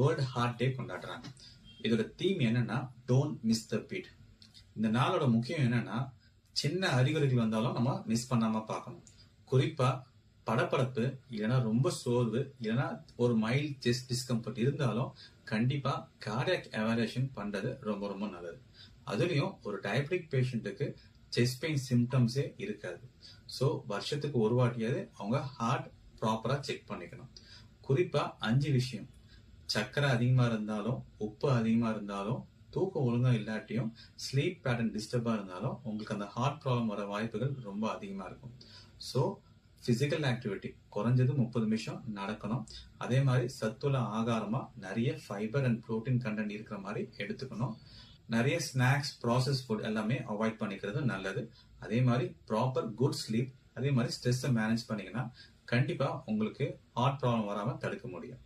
World heart டே கொண்டாடுறாங்க. இதோட theme என்னன்னா டோன்ட் மிஸ் த பீட் இந்த நாளோட முக்கியம் என்னன்னா சின்ன அறிகுறிகள் வந்தாலும் நம்ம மிஸ் பண்ணாம பார்க்கணும். குறிப்பா படப்படப்பு இல்லைன்னா ரொம்ப சோர்வு இல்லைன்னா ஒரு மைல்ட் செஸ்ட் டிஸ்கம்ஃபர்ட் இருந்தாலும் கண்டிப்பா கார்டியாக் எவாலுவேஷன் பண்றது ரொம்ப ரொம்ப நல்லது. அதுலயும் ஒரு டயபெட்டிக் பேஷண்ட்டுக்கு செஸ்ட் பெயின் சிம்டம்ஸே இருக்காது. ஸோ வருஷத்துக்கு ஒரு வாட்டியாவது அவங்க ஹார்ட் ப்ராப்பரா செக் பண்ணிக்கணும். குறிப்பா அஞ்சு விஷயம். சர்க்கரை அதிகமாக இருந்தாலும் உப்பு அதிகமாக இருந்தாலும் தூக்கம் ஒழுங்காக இல்லாட்டியும் ஸ்லீப் பேட்டர்ன் டிஸ்டர்பாக இருந்தாலும் உங்களுக்கு அந்த ஹார்ட் ப்ராப்ளம் வர வாய்ப்புகள் ரொம்ப அதிகமாக இருக்கும். ஸோ ஃபிசிக்கல் ஆக்டிவிட்டி குறைஞ்சது முப்பது நிமிஷம் நடக்கணும். அதே மாதிரி சத்துள்ள ஆகாரமாக நிறைய ஃபைபர் அண்ட் புரோட்டீன் கண்டென்ட் இருக்கிற மாதிரி எடுத்துக்கணும். நிறைய ஸ்நாக்ஸ் ப்ராசஸ் ஃபுட் எல்லாமே அவாய்ட் பண்ணிக்கிறது நல்லது. அதே மாதிரி ப்ராப்பர் குட் ஸ்லீப் அதே மாதிரி ஸ்ட்ரெஸ்ஸை மேனேஜ் பண்ணிங்கன்னா கண்டிப்பாக உங்களுக்கு ஹார்ட் ப்ராப்ளம் வராமல் தடுக்க முடியும்.